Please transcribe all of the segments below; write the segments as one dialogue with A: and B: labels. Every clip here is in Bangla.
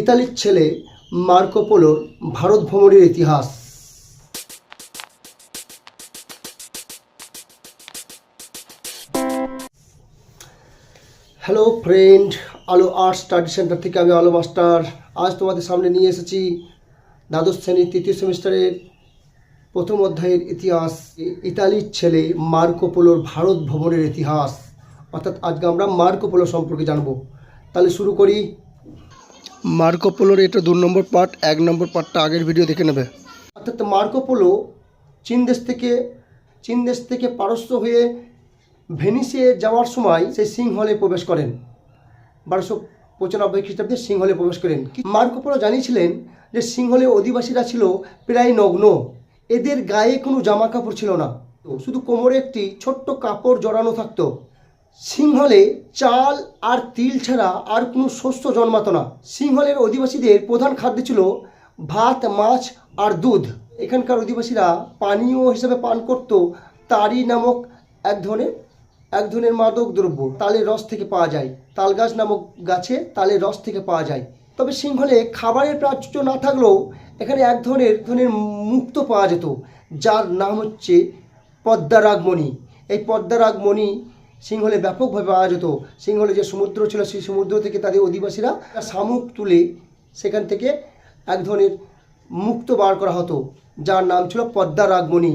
A: ইতালির ছেলে মার্কো পোলোর ভারত ভ্রমণের ইতিহাস। Hello friend Alo art study centre থেকে আমি আলো মাস্টার আজ তোমাদের সামনে নিয়ে এসেছি দ্বাদশ শ্রেণির তৃতীয় সেমিস্টারের প্রথম অধ্যায়ের ইতিহাস। ইতালির ছেলে মার্কো পোলোর ভারত ভ্রমণের ইতিহাস। অর্থাৎ আজকে আমরা মার্কো পোলো সম্পর্কে জানব। তাহলে শুরু করি। মার্কো পোলোর এটা দু নম্বর পার্ট, এক নম্বর পার্টটা আগের ভিডিও দেখে নেবে। অর্থাৎ মার্কো পোলো চীন দেশ থেকে, চীন দেশ থেকে পারস্য হয়ে ভেনিসে যাওয়ার সময় সেই সিংহলে প্রবেশ করেন। বারোশো পঁচানব্বই খ্রিস্টাব্দে সিংহলে প্রবেশ করেন। কি- মার্কো পোলো জানিয়েছিলেন যে সিংহলে অধিবাসীরা ছিল প্রায় নগ্ন। এদের গায়ে কোনো জামা কাপড় ছিল না। শুধু কোমরে একটি ছোট্ট কাপড় জড়ানো থাকতো। সিংহলে চাল আর তিল ছাড়া আর কোনো শস্য জন্মাতো না। সিংহলের অধিবাসীদের প্রধান খাদ্য ছিল ভাত, মাছ আর দুধ। এখানকার অধিবাসীরা পানীয় হিসেবে পান করত তারি নামক এক ধরনের এক ধরনের মাদক দ্রব্য। তালের রস থেকে পাওয়া যায়। তাল গাছ নামক গাছে তালের রস থেকে পাওয়া যায়। তবে সিংহলে খাবারের প্রাচুর্য না থাকলেও এখানে এক ধরনের ধরনের মুক্ত পাওয়া যেত, যার নাম হচ্ছে পদ্মারাগমণি এই পদ্মারাগমণি সিংহলে ব্যাপকভাবে পাওয়া যেত। সিংহলে যে সমুদ্র ছিল, সেই সমুদ্র থেকে তাদের অধিবাসীরা শামুক তুলে সেখান থেকে এক ধরনের মুক্ত বার করা হতো, যার নাম ছিল পদ্মারাগমণি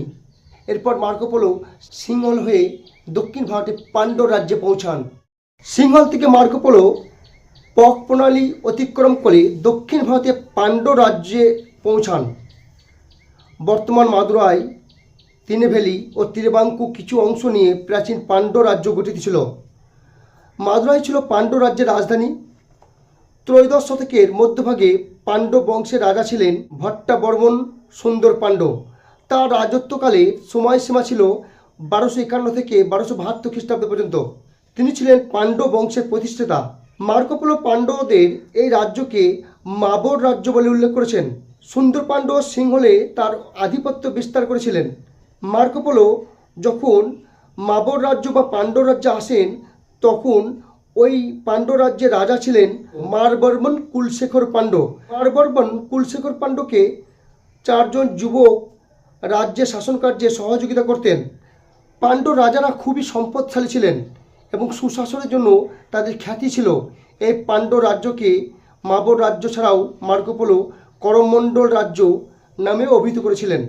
A: এরপর মার্কোপোলো সিংহল হয়ে দক্ষিণ ভারতে পাণ্ডব রাজ্যে পৌঁছান। সিংহল থেকে মার্কোপোলো পক প্রণালী অতিক্রম করে দক্ষিণ ভারতে পাণ্ডব রাজ্যে পৌঁছান। বর্তমান মাদুরাই তিনেভেলি ও তিরবাঙ্কু কিছু অংশ নিয়ে প্রাচীন পাণ্ড্য রাজ্য গঠিত ছিল। মাদুরাই ছিল পাণ্ডব রাজ্যের রাজধানী। ত্রয়োদশ শতকের মধ্যভাগে পাণ্ডব বংশের রাজা ছিলেন ভট্টাবর্মন সুন্দর পাণ্ডব তার রাজত্বকালে সময়সীমা ছিল বারোশো একান্ন থেকে বারোশো বাহাত্তর খ্রিস্টাব্দ পর্যন্ত। তিনি ছিলেন পাণ্ডব বংশের প্রতিষ্ঠাতা। মার্কোপোলো পাণ্ডবদের এই রাজ্যকে মাবর রাজ্য বলে উল্লেখ করেছেন। সুন্দর পাণ্ডব সিংহলে তার আধিপত্য বিস্তার করেছিলেন। মার্কোপোলো যখন মাবর রাজ্য বা পাণ্ডব রাজ্যে আসেন, তখন ওই পাণ্ডব রাজ্যের রাজা ছিলেন মারবর্মন কুলশেখর পাণ্ডব। মারবর্মন কুলশেখর পাণ্ডবকে চারজন যুবক রাজ্যে শাসন কার্যে সহযোগিতা করতেন। পাণ্ডব রাজারা খুবই সম্পদশালী ছিলেন এবং সুশাসনের জন্য তাদের খ্যাতি ছিল। এই পাণ্ডব রাজ্যকে মাবর রাজ্য ছাড়াও মার্কোপোলো করমণ্ডল রাজ্য নামে অভিহিত করেছিলেন।